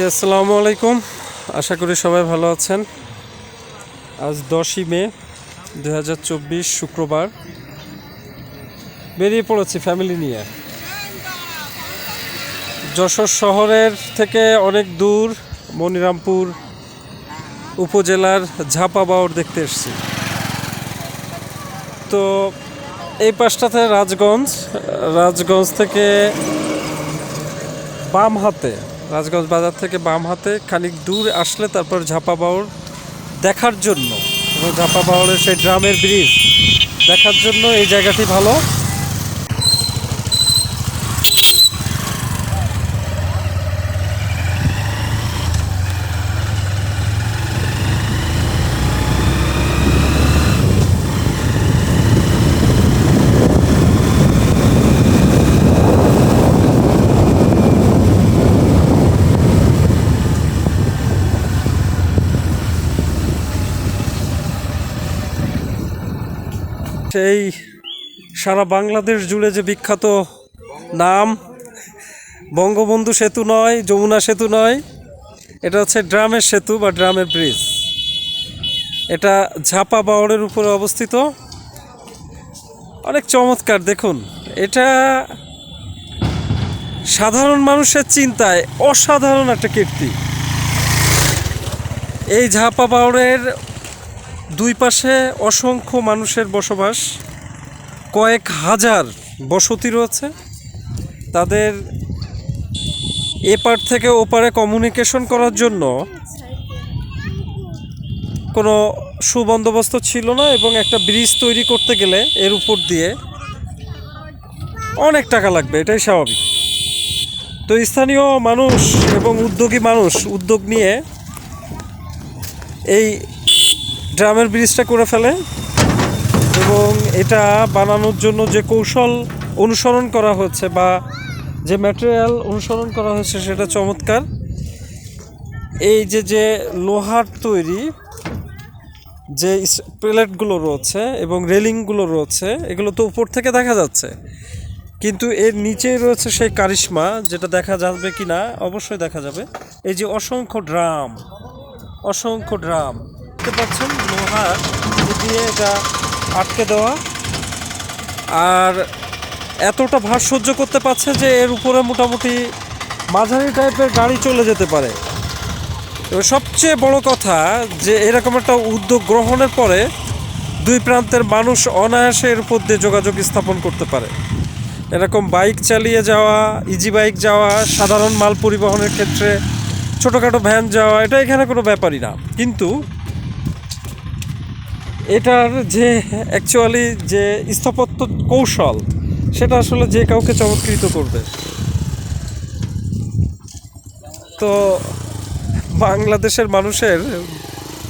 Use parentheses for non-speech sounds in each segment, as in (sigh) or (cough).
জি, আসসালামু আলাইকুম। আশা করি সবাই ভালো আছেন। আজ দশই মে দু হাজার চব্বিশ শুক্রবার। বেরিয়ে পড়েছি ফ্যামিলি নিয়ে। যশোর শহরের থেকে অনেক দূর মনিরামপুর উপজেলার ঝাপা ঝাপাবাওর দেখতে এসেছি। তো এই পাশটাতে রাজগঞ্জ রাজগঞ্জ থেকে বাম হাতে রাজগঞ্জ বাজার থেকে বাম হাতে খানিক দূর আসলে তারপর ঝাপা বাউর দেখার জন্য। এবং ঝাপা বাউরের সেই ড্রামের ব্রিজ দেখার জন্য এই জায়গাটি ভালো। সেই সারা বাংলাদেশ জুড়ে যে বিখ্যাত নাম, বঙ্গবন্ধু সেতু নয়, যমুনা সেতু নয়, এটা হচ্ছে ড্রামের সেতু বা ড্রামের ব্রিজ। এটা ঝাপা বাওড়ের উপরে অবস্থিত। অনেক চমৎকার, দেখুন। এটা সাধারণ মানুষের চিন্তায় অসাধারণ একটা কীর্তি। এই ঝাপা বাওড়ের দুই পাশে অসংখ্য মানুষের বসবাস, কয়েক হাজার বসতি রয়েছে। তাদের এপার থেকে ওপারে কমিউনিকেশন করার জন্য কোনো সুবন্দোবস্ত ছিল না এবং একটা ব্রিজ তৈরি করতে গেলে এর উপর দিয়ে অনেক টাকা লাগবে, এটাই স্বাভাবিক। তো স্থানীয় মানুষ এবং উদ্যোগী মানুষ উদ্যোগ নিয়ে এই ড্রামের ব্রিজটা করে ফেলে এবং এটা বানানোর জন্য যে কৌশল অনুসরণ করা হচ্ছে বা যে ম্যাটেরিয়াল অনুসরণ করা হয়েছে সেটা চমৎকার। এই যে যে লোহার তৈরি যে প্লেটগুলো রয়েছে এবং রেলিংগুলো রয়েছে, এগুলো তো উপর থেকে দেখা যাচ্ছে। কিন্তু এর নিচেই রয়েছে সেই কারিশমা, যেটা দেখা যাবে কি না অবশ্যই দেখা যাবে। এই যে অসংখ্য ড্রাম অসংখ্য ড্রাম। দেখতে পাচ্ছেন লোহার দিয়ে এটা আটকে দেওয়া। আর এতটা ভার সহ্য করতে পারছে যে এর উপরে মোটামুটি মাঝারি টাইপের গাড়ি চলে যেতে পারে। এবার সবচেয়ে বড় কথা যে এরকম একটা উদ্যোগ গ্রহণের পরে দুই প্রান্তের মানুষ অনায়াসে এর উপর দিয়ে যোগাযোগ স্থাপন করতে পারে। এরকম বাইক চালিয়ে যাওয়া ইজি বাইক যাওয়া, সাধারণ মাল পরিবহনের ক্ষেত্রে ছোটোখাটো ভ্যান যাওয়া, এটা এখানে কোনো ব্যাপারই না। কিন্তু এটার যে অ্যাকচুয়ালি যে স্থাপত্য কৌশল, সেটা আসলে যে কাউকে চমৎকৃত করবে। তো বাংলাদেশের মানুষের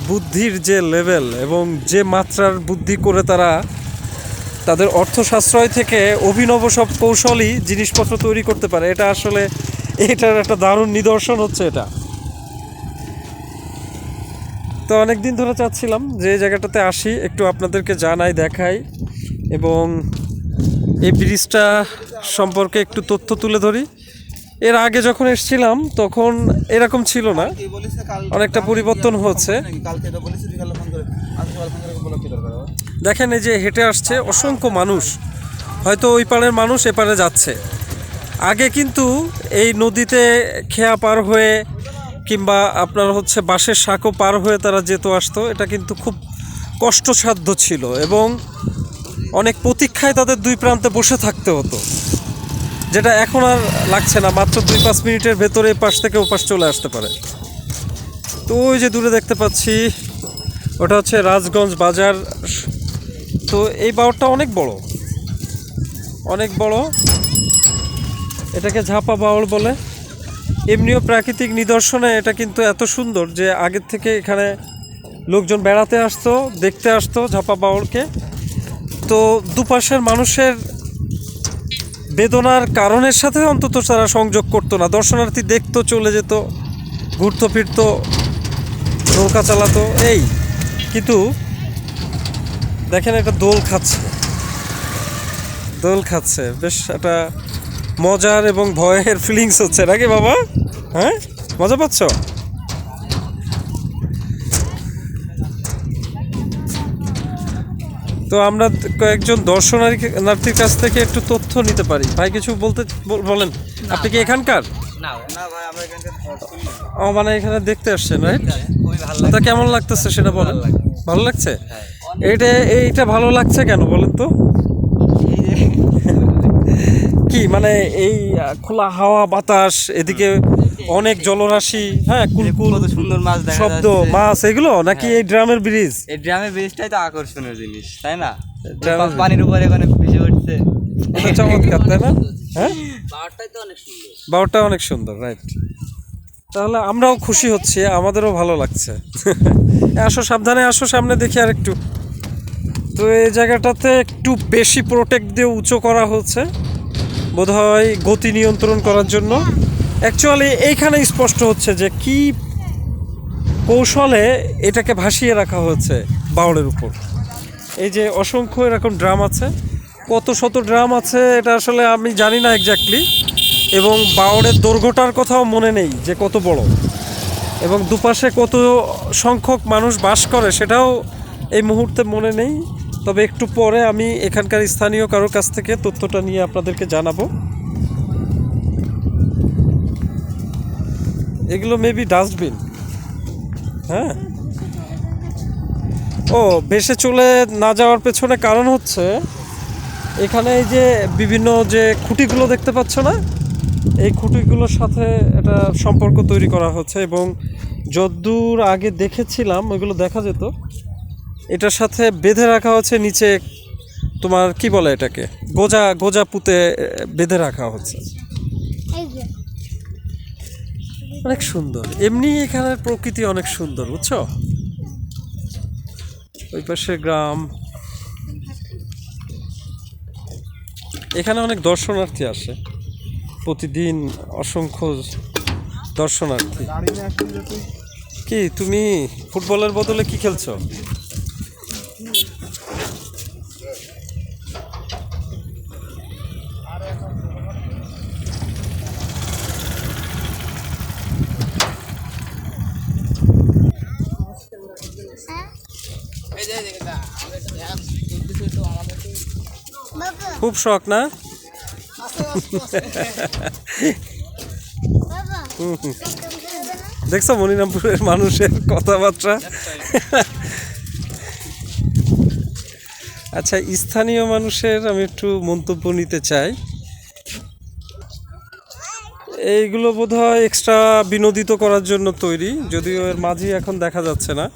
বুদ্ধির যে লেভেল এবং যে মাত্রার বুদ্ধি করে তারা তাদের অর্থ সাশ্রয় থেকে অভিনব সব কৌশলই জিনিসপত্র তৈরি করতে পারে, এটা আসলে এটার একটা দারুণ নিদর্শন হচ্ছে এটা। তো অনেক দিন ধরে চাচ্ছিলাম যে জায়গাটাতে আসি, একটু আপনাদেরকে জানাই, দেখাই এবং এই ব্রিজটা সম্পর্কে একটু তথ্য তুলে ধরি। এর আগে যখন এসেছিলাম, তখন এরকম ছিল না। অনেকটা পরিবর্তন হচ্ছে। দেখেন এই যে হেঁটে আসছে অসংখ্য মানুষ। হয়তো ওই পারের মানুষ এপারে যাচ্ছে। আগে কিন্তু এই নদীতে খেয়া পার হয়ে কিংবা আপনার হচ্ছে বাঁশের শাঁকও পার হয়ে তারা যেত আসতো, এটা কিন্তু খুব কষ্টসাধ্য ছিল এবং অনেক প্রতীক্ষায় তাদের দুই প্রান্তে বসে থাকতে হতো, যেটা এখন আর লাগছে না, মাত্র দুই পাঁচ মিনিটের ভেতরে পাশ থেকে ও পাশ চলে আসতে পারে। তো ওই যে দূরে দেখতে পাচ্ছি, ওটা হচ্ছে রাজগঞ্জ বাজার, তো এই বাওরটা অনেক বড় অনেক বড়, এটাকে ঝাপা বাউল বলে। এমনিও প্রাকৃতিক নিদর্শনে এটা কিন্তু এত সুন্দর যে আগের থেকে এখানে লোকজন বেড়াতে আসতো, দেখতে আসতো ঝাপা বাউলকে। তো দুপাশের মানুষের বেদনার কারণের সাথে অন্তত তারা সংযোগ করতো না। দর্শনার্থী দেখতো, চলে যেত, ঘুরতো, ফিরতো, নৌকা চালাতো, এই। কিন্তু দেখেন একটা দোল খাচ্ছে। দোল খাচ্ছে। বেশ একটা মজার এবং ভয়ের ফিলিংস হচ্ছে নাকি বাবা? হ্যাঁ? মজা পাচ্ছ? তো আমরা কয়েকজন দর্শনার্থীর কাছ থেকে একটু তথ্য নিতে পারি। ভাই কিছু বলতে বলেন আপনি কি এখানকার? না না ভাই আমরা এখানকার ও মানে এখানে দেখতে আসছেন রাইট তা কেমন লাগতেছে সেটা বলেন। ভালো লাগে। ভালো লাগছে? হ্যাঁ। এইটা এইটা ভালো লাগছে কেন বলেন তো? কি মানে এই খোলা হাওয়া বাতাস এদিকে অনেক জলরাশি হ্যাঁ কুলকুল সুন্দর মাছ দেখা শব্দ হ্যাঁ। মাছ এগুলো? নাকি এই ড্রামের ব্রিজ? এই ড্রামের ব্রিজটাই তো আকর্ষণীয় জিনিস তাই না? পানির উপরে এখানে ভেসে উঠছে। এটা চমৎকার তাই না? হ্যাঁ? পাহাড়টাই তো অনেক সুন্দর। বাউটা অনেক সুন্দর রাইট। তাহলে আমরাও খুশি হচ্ছি আমাদেরও ভালো লাগছে। (laughs) আসো সাবধানে আসো সামনে দেখি আর একটু তো এই জায়গাটাতে একটু বেশি প্রোটেক্ট দিয়ে উঁচু করা হচ্ছে। বোধহয় গতি নিয়ন্ত্রণ করার জন্য। অ্যাকচুয়ালি এইখানে স্পষ্ট হচ্ছে যে কি কৌশলে এটাকে ভাসিয়ে রাখা হয়েছে বাউলের উপর। এই যে অসংখ্য এরকম ড্রাম আছে, কত শত ড্রাম আছে এটা আসলে আমি জানি না এক্স্যাক্টলি এবং বাউলের দৈর্ঘ্যটার কথাও মনে নেই যে কত বড়। এবং দুপাশে কত সংখ্যক মানুষ বাস করে সেটাও এই মুহূর্তে মনে নেই। তবে একটু পরে আমি এখানকার স্থানীয় কারোর কাছ থেকে তথ্যটা নিয়ে আপনাদেরকে জানাব। এগুলো মেবি ডাস্টবিন হ্যাঁ? ও বেশে চলে না যাওয়ার পেছনে কারণ হচ্ছে, এখানে এই যে বিভিন্ন যে খুঁটিগুলো দেখতে পাচ্ছ না, এই খুঁটিগুলোর সাথে এটা সম্পর্ক তৈরি করা হচ্ছে এবং যদ্দূর আগে দেখেছিলাম, ওইগুলো দেখা যেত। এটার সাথে বেঁধে রাখা হচ্ছে নিচে তোমার কি বলে এটাকে? গোজা গোজা পুঁতে বেঁধে রাখা হচ্ছে। অনেক সুন্দর। এমনি এখানের প্রকৃতি অনেক সুন্দর বুঝছ? ওই পাশে গ্রাম। এখানে অনেক দর্শনার্থী আসে। প্রতিদিন অসংখ্য দর্শনার্থী। কি তুমি ফুটবলের বদলে কি খেলছো? খুব শখ, না? দেখছ মনিরামপুরের মানুষের কথাবার্তা? আচ্ছা স্থানীয় মানুষের আমি একটু মন্তব্য নিতে চাই। এইগুলো বোধহয় এক্সট্রা বিনোদিত করার জন্য তৈরি, যদিও এর মাঝি এখন দেখা যাচ্ছে না।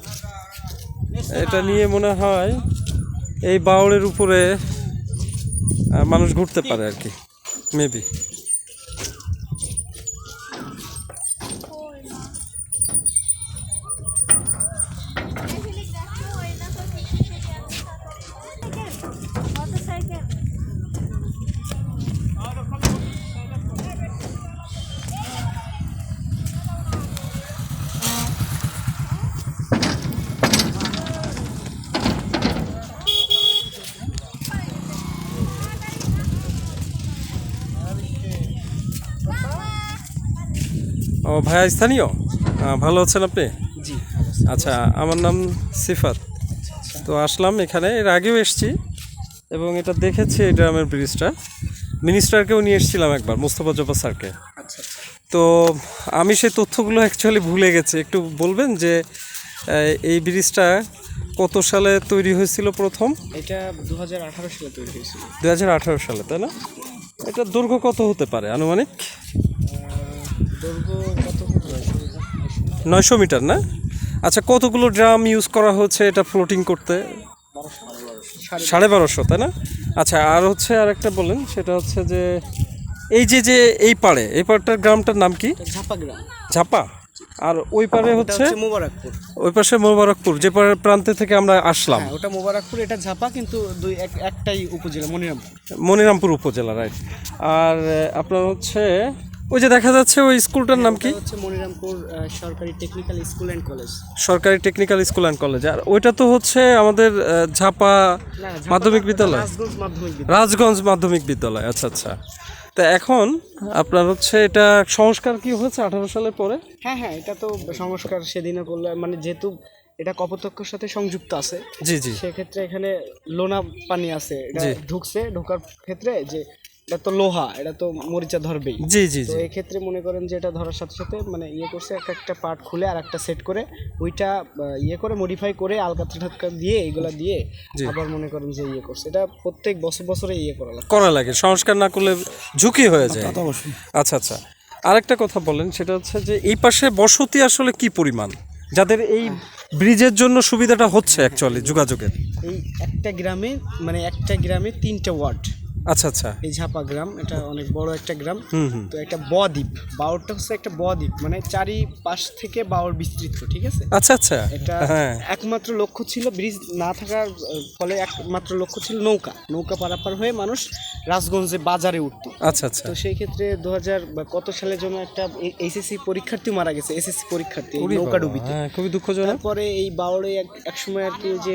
এটা নিয়ে মনে হয় এই বাউলের উপরে মানুষ ঘুরতে পারে আর কি মেবি ভাইয়া স্থানীয়? ভালো আছেন আপনি? জি আচ্ছা আমার নাম সিফাত। তো আসলাম এখানে এর আগেও এসেছি এবং এটা দেখেছি এই ড্রামের ব্রিজটা। মিনিস্টারকেও নিয়ে এসেছিলাম একবার মোস্তফা জব্বা স্যারকে। আচ্ছা তো আমি সেই তথ্যগুলো অ্যাকচুয়ালি ভুলে গেছি। একটু বলবেন যে এই ব্রিজটা কত সালে তৈরি হয়েছিল প্রথম? এটা দু হাজার আঠারো সালে তৈরি হয়েছিল। দু হাজার আঠারো সালে তাই না? এটা দৈর্ঘ্য কত হতে পারে আনুমানিক দৈর্ঘ্য কত হতে পারে নয়শো মিটার না? আচ্ছা কতগুলো ড্রাম ইউজ করা হচ্ছে এটা ফ্লোটিং করতে? সাড়ে বারোশো তাই না? আচ্ছা আর হচ্ছে আর একটা বলেন সেটা হচ্ছে যে এই যে যে এই পাড়ে এই পাড়টার গ্রামটার নাম কি? ঝাপা গ্রাম। ঝাপা? আর ওই পারে হচ্ছে মোবারকপুর। ওই পাশে মোবারকপুর যে পাড়ের প্রান্তে থেকে আমরা আসলাম। হ্যাঁ ওটা মোবারকপুর এটা ঝাপা কিন্তু দুই এক- একটাই উপজেলা মনিরামপুর। মনিরামপুর উপজেলা রাইট আর আপনার হচ্ছে ওই যে দেখা যাচ্ছে ওই স্কুলটার নাম কি? হচ্ছে মনিরামপুর সরকারি টেকনিক্যাল স্কুল অ্যান্ড কলেজ সরকারি টেকনিক্যাল স্কুল অ্যান্ড কলেজ আর ওইটা তো হচ্ছে আমাদের ঝাপা মাধ্যমিক বিদ্যালয়? রাজগঞ্জ মাধ্যমিক বিদ্যালয়। আচ্ছা আচ্ছা। তা এখন আপনার হচ্ছে এটা সংস্কার কি হয়েছে আঠারো সালের পরে? হ্যাঁ হ্যাঁ এটা তো সংস্কার সেদিনও করলে। মানে যেহেতু এটা কপোতক্ষের সাথে সংযুক্ত আছে জি জি। সেক্ষেত্রে এখানে লোনা পানি আছে। এটা ঢুকছে ঢোকার ক্ষেত্রে যে এটা তো লোহা এটা তো মরিচা ধরবেই। জি জি তো জি। এই ক্ষেত্রে মনে করেন যে এটা ধরার সাথে সাথে মানে ইয়ে করছে একটা একটা পার্ট খুলে আর একটা সেট করে ওইটা ইয়ে করে মডিফাই করে আলকাত্রা ঠাতকা দিয়ে এগুলা দিয়ে। আবার মনে করেন যে ইয়ে করছে। এটা প্রত্যেক বছর বছরে ইয়ে করা লাগে। করা লাগে সংস্কার না করলে ঝুঁকি হয়ে যায়। আচ্ছা আচ্ছা। আরেকটা কথা বলেন সেটা হচ্ছে যে এই পাশে বসতি আসলে কি পরিমাণ? যাদের এই ব্রিজের জন্য সুবিধাটা হচ্ছে অ্যাকচুয়ালি যোগাযোগের। এই একটা গ্রামে মানে একটা গ্রামে তিনটা ওয়ার্ড। আচ্ছা আচ্ছা। এই ঝাপা গ্রাম এটা অনেক বড় একটা গ্রাম। তো একটা বদ্বীপ। বাউরটা হচ্ছে একটা বদ্বীপ মানে চারি পাশ থেকে বাউর বিস্তৃত ঠিক আছে? আচ্ছা আচ্ছা। এটা হ্যাঁ। একমাত্র লক্ষ্য ছিল ব্রিজ না থাকার ফলে একমাত্র লক্ষ্য ছিল নৌকা। নৌকা পারাপার হয়ে মানুষ রাজগঞ্জে বাজারে উঠতো। আচ্ছা আচ্ছা। তো সেই ক্ষেত্রে দু হাজার কত সালের জন্য একটা এইচএসসি পরীক্ষার্থী মারা গেছে এসএসসি পরীক্ষার্থী এই নৌকা ডুবিতে। হ্যাঁ খুবই দুঃখজনক। তারপরে এই বাউরে এক সময় আর কি যে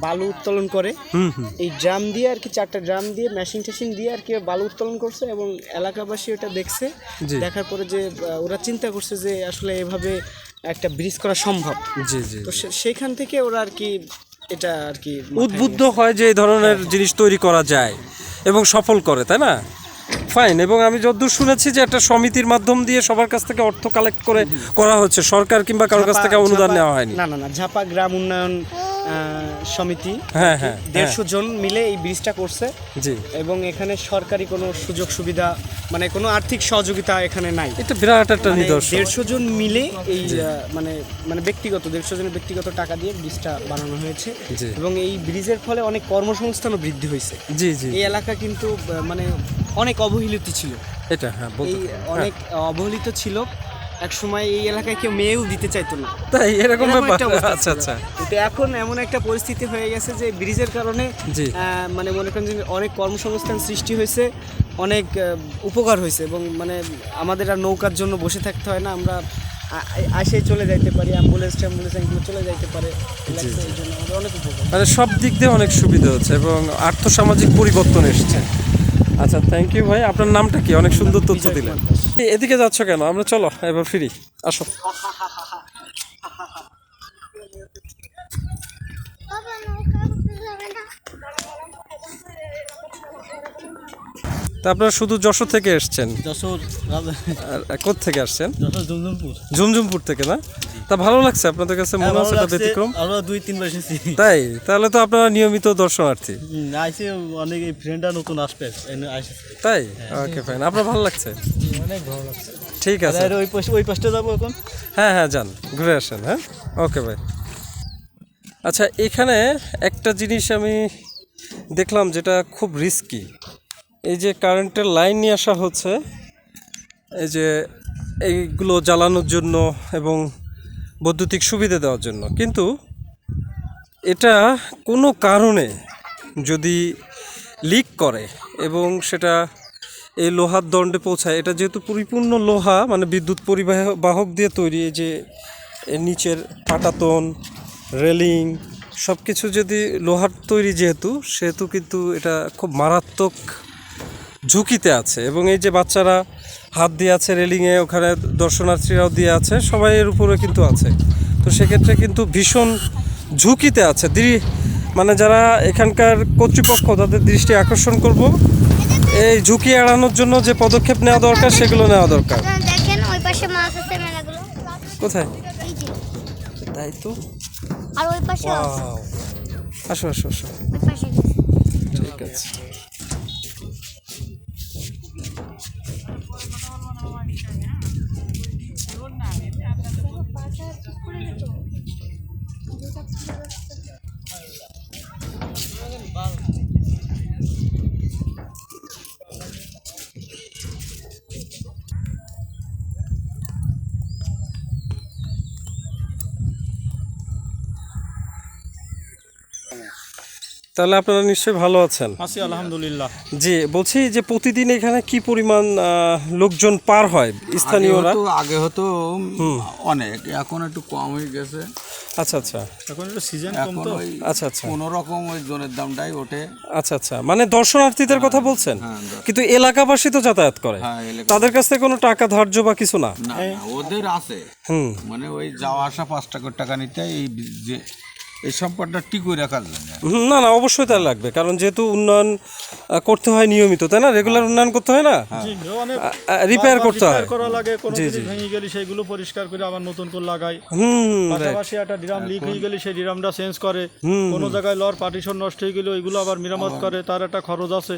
বালু উত্তোলন করে। হুম হুম। এই ড্রাম দিয়ে আর কি চারটা ড্রাম দিয়ে মেশিন টেশিন দিয়ে আর কি বালু উত্তোলন করছে এবং এলাকাবাসী ওটা দেখছে। দেখার পরে যে ওরা চিন্তা করছে যে আসলে এভাবে একটা ব্রিজ করা সম্ভব। জি জি তো সে- সেখান থেকে ওরা আর কি এটা আর কি উদ্বুদ্ধ হয় যে এই ধরনের জিনিস তৈরি করা যায় এবং সফল করে তাই না? ফাইন এবং আমি যতদূর শুনেছি যে একটা সমিতির মাধ্যম দিয়ে সবার কাছ থেকে অর্থ কালেক্ট করে করা হচ্ছে। সরকার কিংবা কারোর কাছ থেকে অনুদান নেওয়া হয়নি। না না না ঝাপা গ্রাম উন্নয়ন সমিতি হ্যাঁ হ্যাঁ দেড়শো জন মিলে এই ব্রিজটা করছে জি। এবং এখানে সরকারি কোনো সুযোগ সুবিধা মানে কোনো আর্থিক সহযোগিতা এখানে নাই। এটা বিরাট একটা মানে নিদর্শন। দেড়শো জন মিলে এই মানে মানে ব্যক্তিগত দেড়শো জনের ব্যক্তিগত টাকা দিয়ে ব্রিজটা বানানো হয়েছে এবং এই ব্রিজের ফলে অনেক কর্মসংস্থানও বৃদ্ধি হয়েছে। জি জি এই এলাকা কিন্তু মানে অনেক অবহেলিত ছিল। এটা হ্যাঁ এই অনেক অবহেলিত ছিল। এক সময় এই এলাকায় কেউ মেয়েও দিতে চাইতো না। তাই এরকম ব্যাপার? আচ্ছা আচ্ছা। কিন্তু এখন এমন একটা পরিস্থিতি হয়ে গেছে যে ব্রিজের কারণে মানে মনে করেন যে অনেক কর্মসংস্থান সৃষ্টি হয়েছে অনেক উপকার হয়েছে এবং মানে আমাদের আর নৌকার জন্য বসে থাকতে হয় না আমরা আসে চলে যাইতে পারি অ্যাম্বুলেন্স ট্যাম্বুলেন্স এগুলো চলে যাইতে পারে। অনেক উপকার। মানে সব দিক দিয়ে অনেক সুবিধা হচ্ছে এবং আর্থসামাজিক পরিবর্তন এসছে। আচ্ছা থ্যাংক ইউ ভাই। আপনার নামটা কি? অনেক সুন্দর তথ্য দিলেন। এদিকে যাচ্ছ কেন? আমরা চলো এবার ফিরি। আসো। তা আপনারা শুধু যশোর থেকে এসছেন? যশোর কোথা আসছেন? যশোর ঝুমঝুমপুর। থেকে না? তা ভালো লাগছে আপনাদের কাছে মনে হচ্ছে এটা ব্যতিক্রম? আমরা দুই তিনবার এসেছি। তাই? তাহলে তো আপনারা নিয়মিত দর্শনার্থী। আইসে অনেক ফ্রেন্ডরা নতুন আসবে তাই? ওকে ফাইন আপনার ভালো লাগছে? অনেক ভালো লাগছে। ঠিক আছে। ওই পাশে ওই পাশটা যাব এখন? হ্যাঁ হ্যাঁ যান ঘুরে আসেন হ্যাঁ? ওকে ভাই আচ্ছা এখানে একটা জিনিস আমি দেখলাম যেটা খুব রিস্কি এই যে কারেন্টের লাইন নিয়ে আসা হচ্ছে, এই যে এইগুলো জ্বালানোর জন্য এবং বৈদ্যুতিক সুবিধা দেওয়ার জন্য। কিন্তু এটা কোনো কারণে যদি লিক করে এবং সেটা এই লোহার দণ্ডে পৌঁছায়, এটা যেহেতু পরিপূর্ণ লোহা মানে বিদ্যুৎ পরিবাহ বাহক দিয়ে তৈরি যে নিচের পাটাতন রেলিং সব কিছু যদি লোহার তৈরি যেহেতু সেহেতু কিন্তু এটা খুব মারাত্মক ঝুঁকিতে আছে। এবং এই যে বাচ্চারা হাত দিয়ে আছে রেলিংয়ে ওখানে দর্শনার্থীরাও দিয়ে আছে সবাই এর উপরে কিন্তু আছে। তো সেক্ষেত্রে কিন্তু ভীষণ ঝুঁকিতে আছে। দৃ- মানে যারা এখানকার কর্তৃপক্ষ তাদের দৃষ্টি আকর্ষণ করব। এই ঝুঁকি এড়ানোর জন্য যে পদক্ষেপ নেওয়া দরকার সেগুলো নেওয়া দরকার। দেখেন ওই পাশে মাছ আছে মেলাগুলো। কোথায়? তাই তো। আর ওই পাশে আছে। আসো আসো আসো। ওই পাশে ঠিক আছে। তাহলে আপনারা নিশ্চয়ই ভালো আছেন। আছি আলহামদুলিল্লাহ। জি বলছি যে প্রতিদিন এখানে কি পরিমাণ লোকজন পার হয় স্থানীয়রা? আগে হতো আগে হতো অনেক এখন একটু কম হয়ে গেছে। আচ্ছা আচ্ছা। এখন এটা সিজন কম তো। আচ্ছা আচ্ছা। কোনো রকম ওই জোনের দামটাই ওঠে। আচ্ছা আচ্ছা। মানে দর্শনার্থীদের কথা বলছেন? কিন্তু এলাকাবাসী তো যাতায়াত করে। হ্যাঁ, তাদের কাছ থেকে কোনো টাকা ধার্য বা কিছু না? ওদের আছে। হুম। মানে ওই যাওয়া আসা পাঁচ টাকার টাকা নিতে এই যে এই সম্পদটা টিকুই রাখার জন্য। না না অবশ্যই তার লাগবে কারণ যেহেতু উন্নয়ন করতে হয় নিয়মিত তাই না? রেগুলার উন্নয়ন করতে হয় না? রিপেয়ার করতে হয়। করা লাগে কোনো কিছু ভেঙে গেলে সেইগুলো পরিষ্কার করে আবার নতুন করে লাগাই। পাশাপাশি একটা ড্রাম লিক হয়ে গেলে সেই ড্রামটা চেঞ্জ করে। কোনো জায়গায় লর পার্টিশন নষ্ট হয়ে গেলে ওইগুলো আবার মেরামত করে তার একটা খরচ আছে।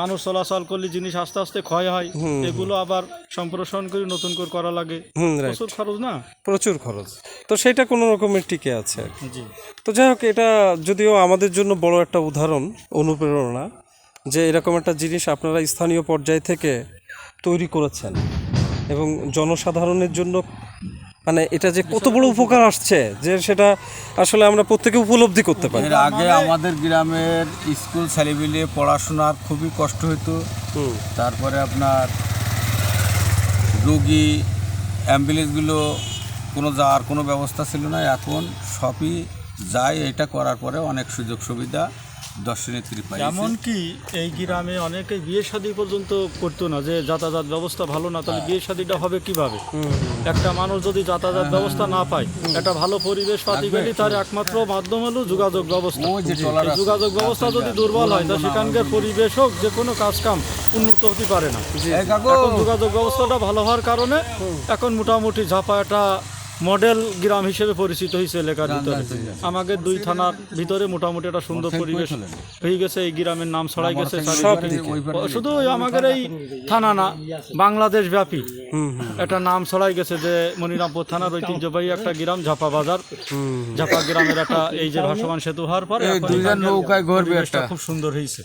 মানুষ চলাচল করলে জিনিস আস্তে আস্তে ক্ষয় হয় এগুলো আবার সম্প্রসারণ করে নতুন করে করা লাগে। হুম প্রচুর খরচ না? প্রচুর খরচ। তো সেটা কোনো রকমের টিকে আছে আর কি। জি। তো যাই হোক এটা যদিও আমাদের জন্য বড় একটা উদাহরণ অনুপ্রেরণা যে এরকম একটা জিনিস আপনারা স্থানীয় পর্যায় থেকে তৈরি করেছেন এবং জনসাধারণের জন্য মানে এটা যে কত বড় উপকার আসছে যে সেটা আসলে আমরা প্রত্যেকে উপলব্ধি করতে পারি। এর আগে আমাদের গ্রামের স্কুল ছেলেপিলে পড়াশোনার খুবই কষ্ট হতো তারপরে আপনার রোগী অ্যাম্বুলেন্সগুলো কোনো যাওয়ার কোনো ব্যবস্থা ছিল না এখন সবই যায় এটা করার পরে অনেক সুযোগ সুবিধা দর্শনার্থী পাই এমনকি এই গ্রামে অনেকে বিয়ে শাদী পর্যন্ত করতো না যে যাতায়াত ব্যবস্থা ভালো না তাহলে বিয়ে শাদীটা হবে কীভাবে? একটা মানুষ যদি যাতায়াত ব্যবস্থা না পায় একটা ভালো পরিবেশ পাতি গেলে তার একমাত্র মাধ্যম হলো যোগাযোগ ব্যবস্থা। যোগাযোগ ব্যবস্থা যদি দুর্বল হয় তা সেখানকার পরিবেশ হোক যে কোনো কাজ কাম উন্নত হতে পারে না। এখন যোগাযোগ ব্যবস্থাটা ভালো হওয়ার কারণে এখন মোটামুটি ঝাপা একটা মডেল গ্রাম হিসেবে পরিচিত হয়েছে এলাকার ভিতরে। আমাদের দুই থানার ভিতরে মোটামুটি একটা সুন্দর পরিবেশ হয়ে গেছে এই গ্রামের নাম ছড়াই গেছে শুধু আমাদের এই থানা না বাংলাদেশ ব্যাপী। একটা নাম ছড়াই গেছে যে মনিরামপুর থানার ঐতিহ্যবাহী একটা গ্রাম ঝাপা বাজার। ঝাপা গ্রামের একটা এই যে ভাসমান সেতু হওয়ার পরে নৌকায় পরিবেশটা খুব সুন্দর হয়েছে।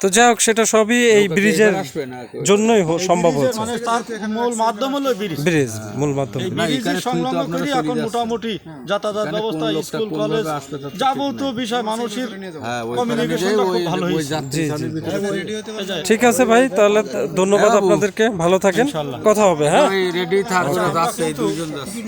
তো যাই হোক সেটা সবই এই ব্রিজের জন্যই সম্ভব হচ্ছে। মানে মূল মাধ্যম হলো ব্রিজ। ব্রিজ মূল মাধ্যম। এখানে সংলগ্ন করি এখন মোটামুটি যাতায়াত ব্যবস্থা স্কুল কলেজ যাবতীয় বিষয় মানুষের হ্যাঁ কমিউনিকেশনটা খুব ভালো হয়েছে। ঠিক আছে ভাই তাহলে ধন্যবাদ আপনাদেরকে ভালো থাকেন। কথা হবে হ্যাঁ? রেডি থাকবে দুইজন যাচ্ছে।